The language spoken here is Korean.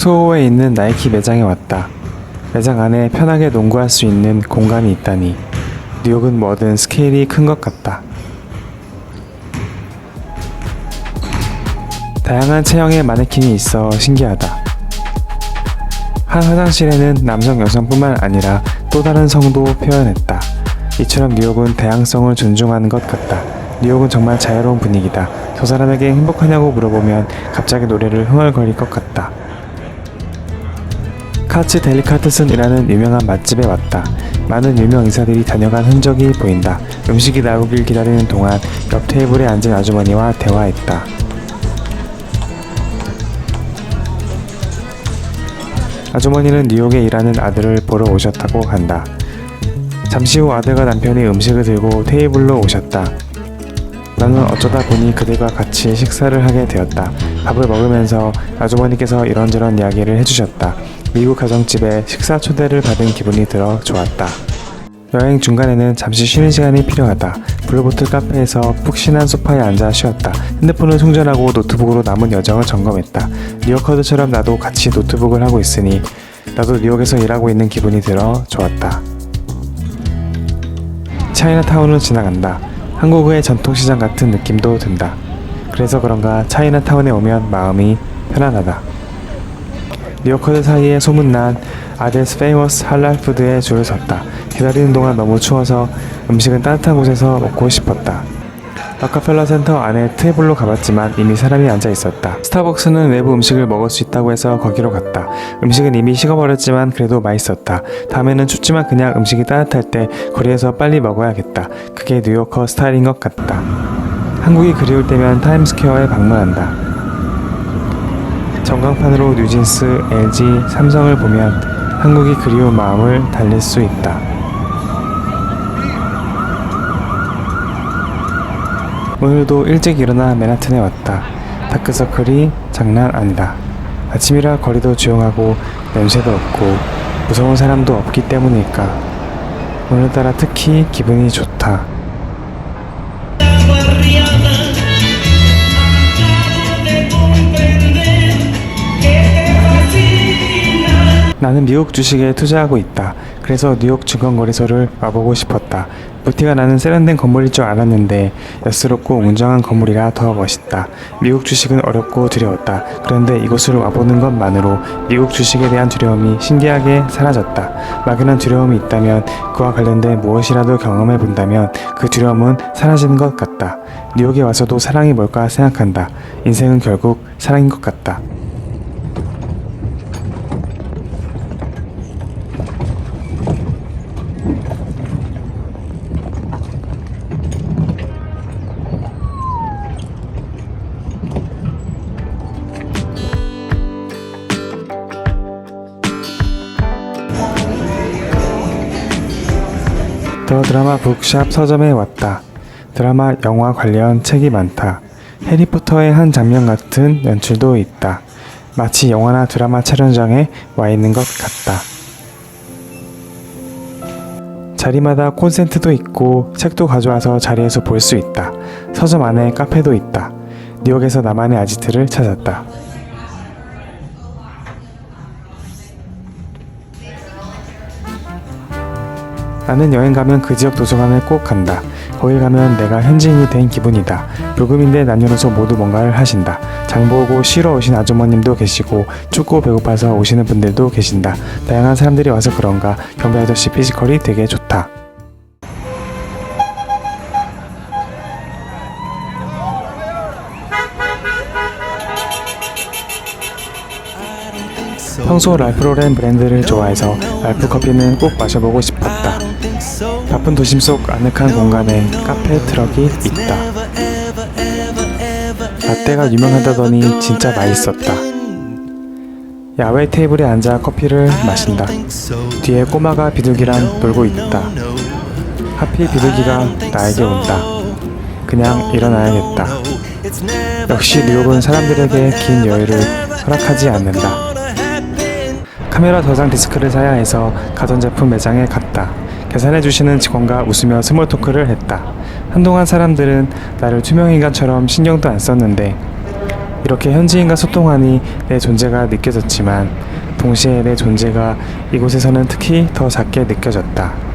소호에 있는 나이키 매장에 왔다. 매장 안에 편하게 농구할 수 있는 공간이 있다니 뉴욕은 뭐든 스케일이 큰 것 같다. 다양한 체형의 마네킹이 있어 신기하다. 한 화장실에는 남성 여성뿐만 아니라 또 다른 성도 표현했다. 이처럼 뉴욕은 다양성을 존중하는 것 같다. 뉴욕은 정말 자유로운 분위기다. 저 사람에게 행복하냐고 물어보면 갑자기 노래를 흥얼거릴 것 같다. 카츠 델리카트슨이라는 유명한 맛집에 왔다. 많은 유명 인사들이 다녀간 흔적이 보인다. 음식이 나오길 기다리는 동안 옆 테이블에 앉은 아주머니와 대화했다. 아주머니는 뉴욕에 일하는 아들을 보러 오셨다고 한다. 잠시 후 아들과 남편이 음식을 들고 테이블로 오셨다. 나는 어쩌다 보니 그들과 같이 식사를 하게 되었다. 밥을 먹으면서 아주머니께서 이런저런 이야기를 해주셨다. 미국 가정집에 식사 초대를 받은 기분이 들어 좋았다. 여행 중간에는 잠시 쉬는 시간이 필요하다. 블루보틀 카페에서 푹신한 소파에 앉아 쉬었다. 핸드폰을 충전하고 노트북으로 남은 여정을 점검했다. 뉴요커들처럼 나도 같이 노트북을 하고 있으니 나도 뉴욕에서 일하고 있는 기분이 들어 좋았다. 차이나타운을 지나간다. 한국의 전통시장 같은 느낌도 든다. 그래서 그런가 차이나타운에 오면 마음이 편안하다. 뉴요커들 사이에 소문난 아데스 페이머스 할랄 푸드에 줄을 섰다. 기다리는 동안 너무 추워서 음식은 따뜻한 곳에서 먹고 싶었다. 라카펠러 센터 안에 테이블로 가봤지만 이미 사람이 앉아 있었다. 스타벅스는 외부 음식을 먹을 수 있다고 해서 거기로 갔다. 음식은 이미 식어버렸지만 그래도 맛있었다. 다음에는 춥지만 그냥 음식이 따뜻할 때 거리에서 빨리 먹어야겠다. 그게 뉴요커 스타일인 것 같다. 한국이 그리울 때면 타임스퀘어에 방문한다. 전광판으로 뉴진스, LG, 삼성을 보면 한국이 그리운 마음을 달랠 수 있다. 오늘도 일찍 일어나 맨하튼에 왔다. 다크서클이 장난 아니다. 아침이라 거리도 조용하고 냄새도 없고 무서운 사람도 없기 때문일까. 오늘따라 특히 기분이 좋다. 나는 미국 주식에 투자하고 있다. 그래서 뉴욕 증권거래소를 와보고 싶었다. 부티가 나는 세련된 건물일 줄 알았는데 여스럽고 웅장한 건물이라 더 멋있다. 미국 주식은 어렵고 두려웠다. 그런데 이곳을 와보는 것만으로 미국 주식에 대한 두려움이 신기하게 사라졌다. 막연한 두려움이 있다면 그와 관련된 무엇이라도 경험해 본다면 그 두려움은 사라지는 것 같다. 뉴욕에 와서도 사랑이 뭘까 생각한다. 인생은 결국 사랑인 것 같다. 더 드라마 북샵 서점에 왔다. 드라마, 영화 관련 책이 많다. 해리포터의 한 장면 같은 연출도 있다. 마치 영화나 드라마 촬영장에 와 있는 것 같다. 자리마다 콘센트도 있고 책도 가져와서 자리에서 볼 수 있다. 서점 안에 카페도 있다. 뉴욕에서 나만의 아지트를 찾았다. 나는 여행 가면 그 지역 도서관을 꼭 간다. 거길 가면 내가 현지인이 된 기분이다. 불금인데 남녀노소 모두 뭔가를 하신다. 장 보고 쉬러 오신 아주머님도 계시고 춥고 배고파서 오시는 분들도 계신다. 다양한 사람들이 와서 그런가 경비 아저씨 피지컬이 되게 좋다. 평소 랄프로렌 브랜드를 좋아해서 랄프 커피는 꼭 마셔보고 싶었다. 바쁜 도심 속 아늑한 공간에 카페 트럭이 있다. 라떼가 유명하다더니 진짜 맛있었다. 야외 테이블에 앉아 커피를 마신다. 뒤에 꼬마가 비둘기랑 놀고 있다. 하필 비둘기가 나에게 온다. 그냥 일어나야겠다. 역시 뉴욕은 사람들에게 긴 여유를 허락하지 않는다. 카메라 저장 디스크를 사야 해서 가전제품 매장에 갔다. 계산해 주시는 직원과 웃으며 스몰 토크를 했다. 한동안 사람들은 나를 투명인간처럼 신경도 안 썼는데 이렇게 현지인과 소통하니 내 존재가 느껴졌지만 동시에 내 존재가 이곳에서는 특히 더 작게 느껴졌다.